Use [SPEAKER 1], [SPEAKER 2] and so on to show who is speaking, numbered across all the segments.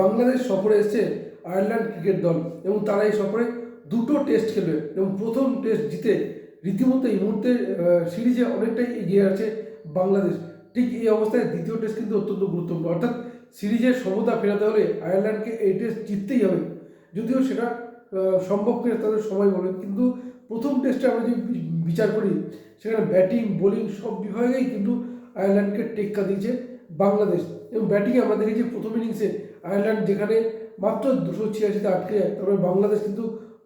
[SPEAKER 1] বাংলাদেশ সফরে এসেছে Ireland cricket দল এবং তারা এই সফরে দুটো টেস্ট খেলবে এবং প্রথম টেস্ট জিতে রীতিমতো এই মুহূর্তে সিরিজে অনেকটাই এগিয়ে আছে বাংলাদেশ। ঠিক এই অবস্থায় দ্বিতীয় টেস্ট কিন্তু অত্যন্ত গুরুত্বপূর্ণ। অর্থাৎ সিরিজের সমতা ফেরাতে হলে আয়ারল্যান্ডকে এই টেস্ট জিততেই হবে। যদিও সেটা সম্ভব কিনা তাদের সময় বলবে কিন্তু প্রথম টেস্টে আমরা যদি বিচার করি, সেখানে ব্যাটিং, বোলিং সব বিভাগেই কিন্তু আয়ারল্যান্ডকে টেক্কা দিয়েছে। বাংলাদেশ। এবং ব্যাটিংয়ে আমরা দেখেছি প্রথম ইনিংসে আয়ারল্যান্ড যেখানে মাত্র দুশো ছিয়াশিতে আটকে যায়, তারপরে বাংলাদেশ কিন্তু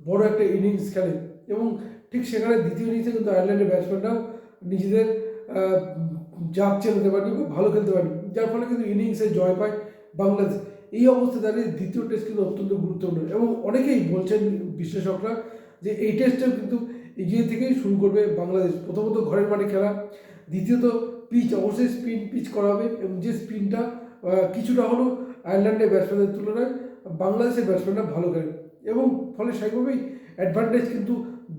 [SPEAKER 1] বড় একটা ইনিংস খেলে। এবং ঠিক সেখানে দ্বিতীয় ইনিংসে কিন্তু আয়ারল্যান্ডের ব্যাটসম্যানরাও নিজেদের জাত চেনাতে পারেনি বা ভালো খেলতে পারেনি যার ফলে কিন্তু ইনিংসে জয় পায় বাংলাদেশ। এই অবস্থা দাঁড়িয়ে দ্বিতীয় টেস্ট কিন্তু অত্যন্ত গুরুত্বপূর্ণ। এবং অনেকেই বলছেন বিশ্লেষকরা যে এই টেস্টেও কিন্তু এগিয়ে থেকেই শুরু করবে বাংলাদেশ। প্রথমত ঘরের মাঠে খেলা দ্বিতীয়ত পিচ অবশ্যই স্পিন পিচ করা হবে এবং যে স্পিনটা কিছুটা হলেও আয়ারল্যান্ডের ব্যাটসম্যানদের তুলনায় বাংলাদেশের ব্যাটসম্যানরা ভালো খেলে। এবং ফলে স্বাভাবিকভাবেই অ্যাডভান্টেজ কিন্তু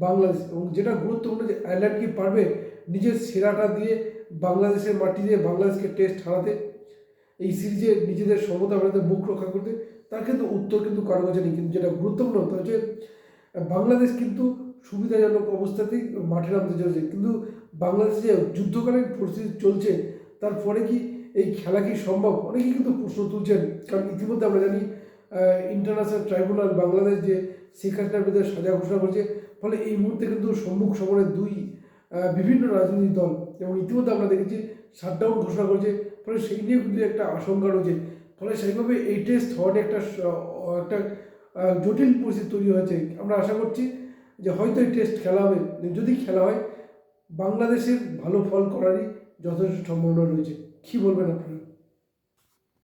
[SPEAKER 1] বাংলাদেশ। এবং যেটা গুরুত্বপূর্ণ যে আয়ারল্যান্ড কি পারবে নিজের সেরাটা দিয়ে বাংলাদেশের মাটি দিয়ে বাংলাদেশকে টেস্ট হারাতে, এই সিরিজে নিজেদের সমতা বাড়াতে মুখ রক্ষা করতে, তার কিন্তু উত্তর কিন্তু কারও কাছে নেই। কিন্তু যেটা গুরুত্বপূর্ণ তা হচ্ছে, বাংলাদেশ কিন্তু সুবিধাজনক অবস্থাতেই মাঠে নামতে চলেছে। কিন্তু বাংলাদেশে যে যুদ্ধকালীন পরিস্থিতি চলছে তারপরে কি এই খেলা কি সম্ভব? অনেকেই কিন্তু প্রশ্ন তুলছেন, কারণ ইতিমধ্যে আমরা জানি ইন্টারন্যাশনাল ট্রাইব্যুনাল বাংলাদেশ যে শেখ হাসিনার বিরুদ্ধে সাজা ঘোষণা করেছে, ফলে এই মুহূর্তে কিন্তু সম্মুখ সমরে দুই বিভিন্ন রাজনৈতিক দল এবং ইতিমধ্যে আমরা দেখেছি শাটডাউন ঘোষণা করেছে, ফলে সেই নিয়ে কিন্তু একটা আশঙ্কা রয়েছে। ফলে সেইভাবে এই টেস্ট হওয়াটা একটা একটা জটিল পরিস্থিতি তৈরি হয়েছে। আমরা আশা করছি যে হয়তো এই টেস্ট খেলা হবে। যদি খেলা হয় বাংলাদেশের ভালো ফল করারই যথেষ্ট সম্ভাবনা রয়েছে। কী বলবেন আপনারা?